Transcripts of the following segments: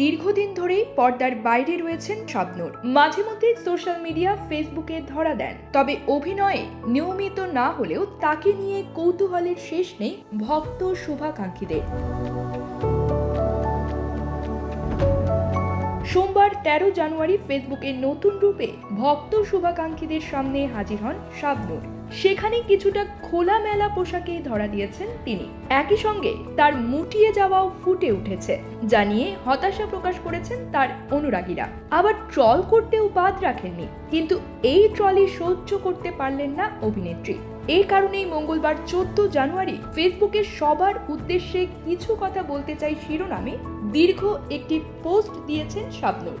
দীর্ঘদিন ধরেই পর্দার বাইরে রয়েছেন স্বপ্নর মাঝে মধ্যে সোশ্যাল মিডিয়া ফেসবুকে ধরা দেন। তবে অভিনয়ে নিয়মিত না হলেও তাকে নিয়ে কৌতূহলের শেষ নেই ভক্ত শুভাকাঙ্ক্ষীদের। তেরো জানুয়ারি ফেসবুকে নতুন রূপে ভক্ত শুভাকাঙ্ক্ষীদের সামনে হাজির হন শাবনূর। সেখানে কিছুটা খোলামেলা পোশাকে ধরা দিয়েছেন তিনি। একই সঙ্গে তার মুটিয়ে যাওয়াও ফুটে উঠেছে জানিয়ে হতাশা প্রকাশ করেছেন তার অনুরাগীরা। আবার ট্রল করতেও বাদ রাখেননি, কিন্তু এই ট্রলই সহ্য করতে পারলেন না অভিনেত্রী। এই কারণেই মঙ্গলবার চোদ্দ জানুয়ারি ফেসবুকে সবার উদ্দেশ্যে কিছু কথা বলতে চাই শিরোনামে। দীর্ঘ একটি পোস্ট দিয়েছেন শাবনূর।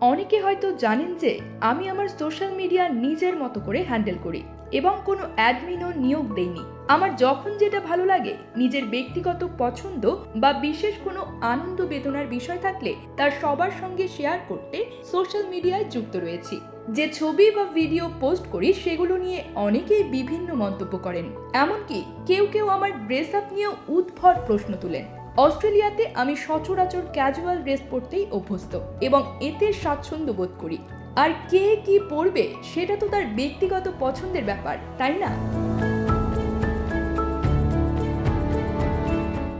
অনেকে হয়তো জানেন যে আমি আমার সোশ্যাল মিডিয়া নিজের মতো করে হ্যান্ডেল করি এবং কোনো অ্যাডমিনও নিয়োগ দেইনি। আমার যখন যেটা ভালো লাগে, নিজের ব্যক্তিগত পছন্দ বা বিশেষ কোনো আনন্দ বেদনার বিষয় থাকলে তার সবার সঙ্গে শেয়ার করতে সোশ্যাল মিডিয়ায় যুক্ত রয়েছি। যে ছবি বা ভিডিও পোস্ট করি, সেগুলো নিয়ে অনেকেই বিভিন্ন মন্তব্য করেন। এমনকি কেউ কেউ আমার ড্রেস আপ নিয়েও উদ্ভট প্রশ্ন তুলেন। অস্ট্রেলিয়াতে আমি সচরাচর ক্যাজুয়াল ড্রেস পরতেই অভ্যস্ত এবং এতে স্বাচ্ছন্দ্য বোধ করি। আর কে কি পরবে সেটা তো তার ব্যক্তিগত পছন্দের ব্যাপার, তাই না?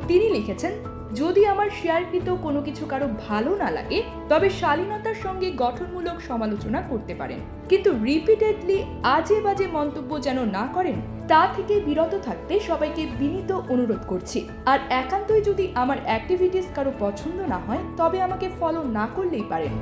তিনি লিখেছেন যদি আমার শেয়ারকৃত কোনো কিছু কারও ভালো না লাগে, তবে শালীনতার সঙ্গে গঠনমূলক সমালোচনা করতে পারেন। কিন্তু রিপিটেডলি আজে বাজে মন্তব্য যেন না করেন, তা থেকে বিরত থাকতে সবাইকে বিনীত অনুরোধ করছি। আর একান্তই যদি আমার অ্যাক্টিভিটিস কারও পছন্দ না হয়, তবে আমাকে ফলো না করলেই পারেন।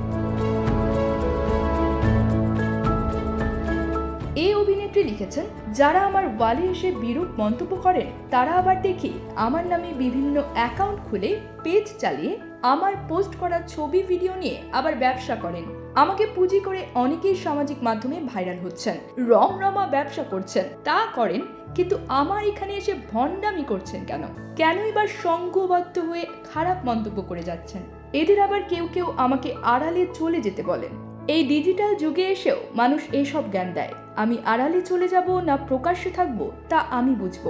এই অভিনেত্রী লিখেছেন, যারা আমার ওয়ালে এসে বিরূপ মন্তব্য করেন, তারা আবার দেখি আমার নামে বিভিন্ন অ্যাকাউন্ট খুলে পেজ চালিয়ে আমার পোস্ট করা ছবি, ভিডিও নিয়ে আবার ব্যবসা করেন। আমাকে পুঁজি করে অনেকেই সামাজিক মাধ্যমে ভাইরাল হচ্ছেন। রম রমা ব্যবসা করছেন, তা করেন, কিন্তু আমার এখানে এসে ভণ্ডামি করছেন কেন? কেনই বা সঙ্গবদ্ধ হয়ে খারাপ মন্তব্য করে যাচ্ছেন? এদের আবার কেউ কেউ আমাকে আড়ালে চলে যেতে বলেন। এই ডিজিটাল যুগে এসেও মানুষ এইসব জ্ঞান দেয়। আমি আড়ালে চলে যাব না প্রকাশ্যে থাকব, তা আমি বুঝব।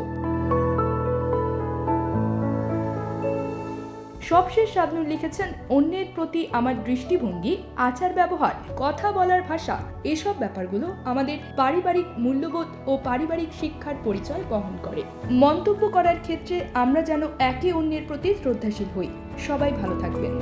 সবশেষ শাবনুর লিখেছেন, অন্যের প্রতি আমার দৃষ্টিভঙ্গি, আচার ব্যবহার, কথা বলার ভাষা, এসব ব্যাপারগুলো আমাদের পারিবারিক মূল্যবোধ ও পারিবারিক শিক্ষার পরিচয় বহন করে। মন্তব্য করার ক্ষেত্রে আমরা যেন একে অন্যের প্রতি শ্রদ্ধাশীল হই। সবাই ভালো থাকবেন।